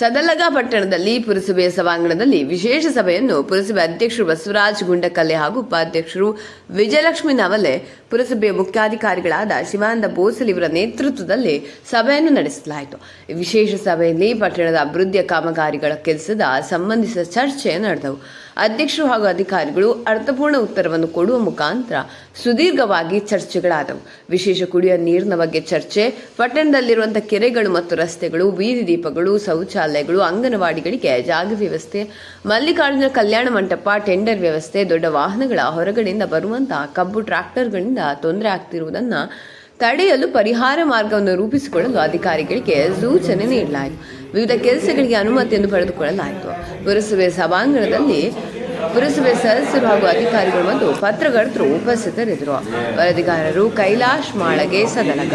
ಸದಲಗ ಪಟ್ಟಣದಲ್ಲಿ ಪುರಸಭೆಯ ಸಭಾಂಗಣದಲ್ಲಿ ವಿಶೇಷ ಸಭೆಯನ್ನು ಪುರಸಭೆ ಅಧ್ಯಕ್ಷರು ಬಸವರಾಜ್ ಗುಂಡಕಲ್ಲೆ ಹಾಗೂ ಉಪಾಧ್ಯಕ್ಷರು ವಿಜಯಲಕ್ಷ್ಮಿ ನವಲೆ ಪುರಸಭೆಯ ಮುಖ್ಯಾಧಿಕಾರಿಗಳಾದ ಶಿವಾನಂದ ಬೋಸಲ್ ಇವರ ನೇತೃತ್ವದಲ್ಲಿ ಸಭೆಯನ್ನು ನಡೆಸಲಾಯಿತು. ವಿಶೇಷ ಸಭೆಯಲ್ಲಿ ಪಟ್ಟಣದ ಅಭಿವೃದ್ಧಿಯ ಕಾಮಗಾರಿಗಳ ಕೆಲಸದ ಸಂಬಂಧಿಸಿದ ಚರ್ಚೆ ನಡೆದವು. ಅಧ್ಯಕ್ಷರು ಹಾಗೂ ಅಧಿಕಾರಿಗಳು ಅರ್ಥಪೂರ್ಣ ಉತ್ತರವನ್ನು ಕೊಡುವ ಮುಖಾಂತರ ಸುದೀರ್ಘವಾಗಿ ಚರ್ಚೆಗಳಾದವು. ವಿಶೇಷ ಕುಡಿಯುವ ನೀರಿನ ಬಗ್ಗೆ ಚರ್ಚೆ, ಪಟ್ಟಣದಲ್ಲಿರುವಂತಹ ಕೆರೆಗಳು ಮತ್ತು ರಸ್ತೆಗಳು, ಬೀದಿ ದೀಪಗಳು, ಶೌಚಾಲಯಗಳು, ಅಂಗನವಾಡಿಗಳಿಗೆ ಜಾಗ ವ್ಯವಸ್ಥೆ, ಮಲ್ಲಿಕಾರ್ಜುನ ಕಲ್ಯಾಣ ಮಂಟಪ, ಟೆಂಡರ್ ವ್ಯವಸ್ಥೆ, ದೊಡ್ಡ ವಾಹನಗಳ ಹೊರಗಡೆಯಿಂದ ಬರುವಂತಹ ಕಬ್ಬು ಟ್ರಾಕ್ಟರ್ಗಳಿಂದ ತೊಂದರೆ ಆಗ್ತಿರುವುದನ್ನು ತಡೆಯಲು ಪರಿಹಾರ ಮಾರ್ಗವನ್ನು ರೂಪಿಸಿಕೊಳ್ಳಲು ಅಧಿಕಾರಿಗಳಿಗೆ ಸೂಚನೆ ನೀಡಲಾಯಿತು. ವಿವಿಧ ಕೆಲಸಗಳಿಗೆ ಅನುಮತಿಯನ್ನು ಪಡೆದುಕೊಳ್ಳಲಾಯಿತು. ಪುರಸಭೆ ಸಭಾಂಗಣದಲ್ಲಿ ಪುರಸಭೆ ಸದಸ್ಯರು ಹಾಗೂ ಅಧಿಕಾರಿಗಳು ಮತ್ತು ಪತ್ರಕರ್ತರು ಉಪಸ್ಥಿತರಿದ್ದರು. ವರದಿಗಾರರು ಕೈಲಾಶ್ ಮಾಳಗೆ ಸದಲಗ